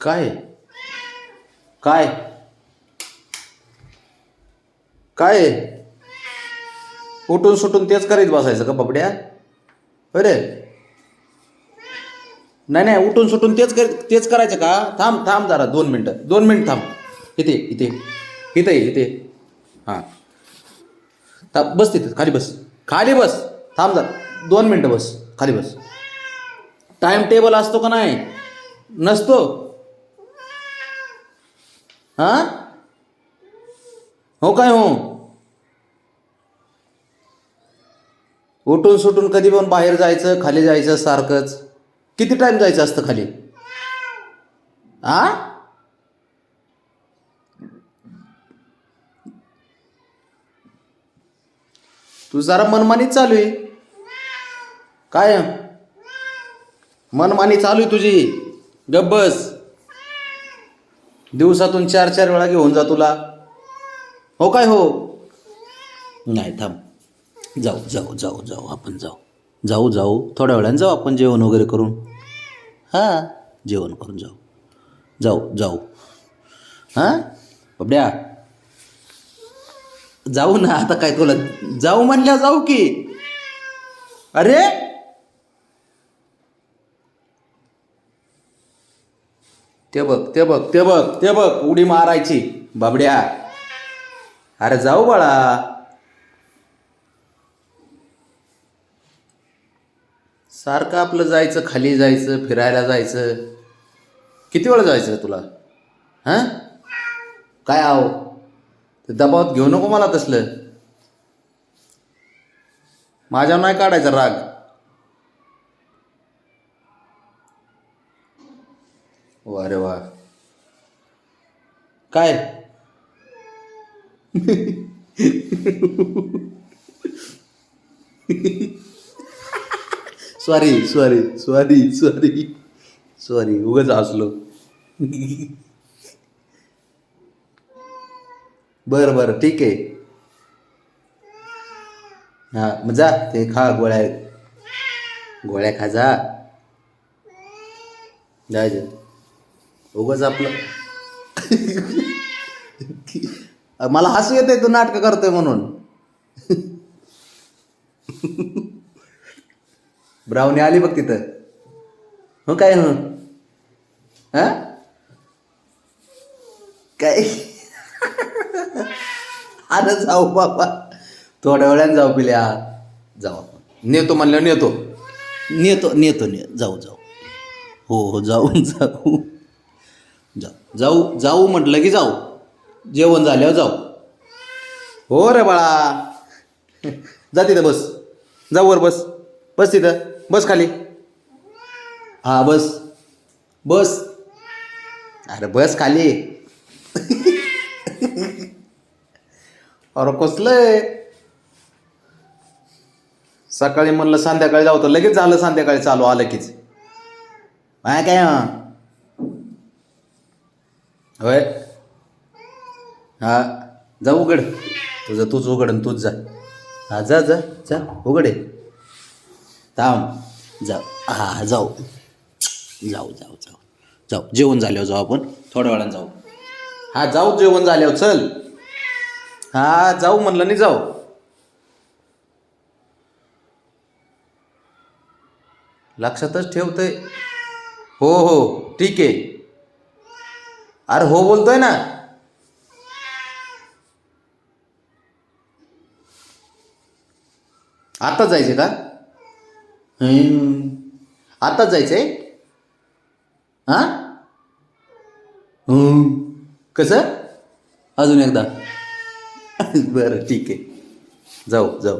काय? काय? काय? उठून सुटून तेच करीत बसायचं का बाबड्या अरे नाही नाही उठून सुटून तेच कर तेच करायचं का? थांब थांब जरा दोन मिनटं दोन मिनिट थांब. इथे इथे इथे इथे. हां. था बस तिथे खाली बस. खाली बस. थांब जरा दोन मिनटं बस खाली बस. टाइम टेबल असतो का नाही? नसतो. हां? हो काय हो? उठून सुटून कधी पण बाहेर जायचं खाली जायचं सारखंच. किती टाइम जायचं असतं खाली? आ? तू जरा मनमानीच चालू आहे. काय? मनमानी चालू आहे तुझी. गब्बस दिवसातून चार चार वेळा घेऊन जा तुला. हो काय हो? नाही थांब. जाऊ जाऊ जाऊ जाऊ आपण जाऊ. जाऊ जाऊ. थोड्या वेळाने जाऊ आपण जेवण वगैरे करून. हां? जेवण करून जाऊ. जाऊ जाऊ. हां? बबड्या. जाऊ ना आता काय तुला जाऊ म्हणल्या जाऊ की. अरे! ते बघ ते बघ ते बघ ते बघ उडी मारायची. बाबड्या. अरे जाऊ बाळा. सारखं आपलं जायचं खाली जायचं फिरायला जायचं. किती वेळा जायचं तुला? हां? काय आहो? ते दबावात घेऊ नको मला तसलं. माझ्यावर नाही काढायचा राग. वा रे वा. काय? Sorry sorry sorry sorry sorry उगाच असलो बरं बरं ठीक आहे. हां मग जा ते खा गोळ्या. गोळ्या खा जा. जायचं उगाच आपलं. मला हसू येते तू नाटकं करतोय म्हणून. ब्रावणी आली बघ तिथं. हो काय हो? हा? काय? अरे जाऊ बाबा. थोड्या वेळाने जाऊ पिल्या. जाऊ आपण. नेतो म्हणलं नेतो. नेतो नेतो ने जाऊ जाऊ. हो हो जाऊ जाऊ. जा. जाऊ जाऊ म्हटलं की जाऊ. जेवण झाल्यावर जाऊ. हो रे बाळा. जा तिथं बस. जाऊ वर बस. बस तिथं. बस खाली. हा बस. बस. अरे बस खाली. अरे कसलंय? सकाळी म्हणलं संध्याकाळी जाऊ तर लगेच झालं संध्याकाळी चालू आलं कीच काय काय? होय? हा जा उघड. तुझं तूच उघड आणि तूच जा. हा जा जा जा. उघड आहे. थांब. जा. हा जाऊ. जाऊ जाऊ जाऊ. जाऊ. जेवण झाल्यावर जाऊ आपण. थोड्या वेळानं जाऊ. हा जाऊ जेवण झाल्यावर. चल. हा जाऊ म्हणलं नाही जाऊ. लक्षातच ठेवतंय. हो हो. ठीक आहे. अरे हो बोलतोय ना. आत्ताच जायचे का? आता आत्ताच जायचंय? हां कसं? अजून एकदा. बरं ठीक आहे. जाऊ जाऊ.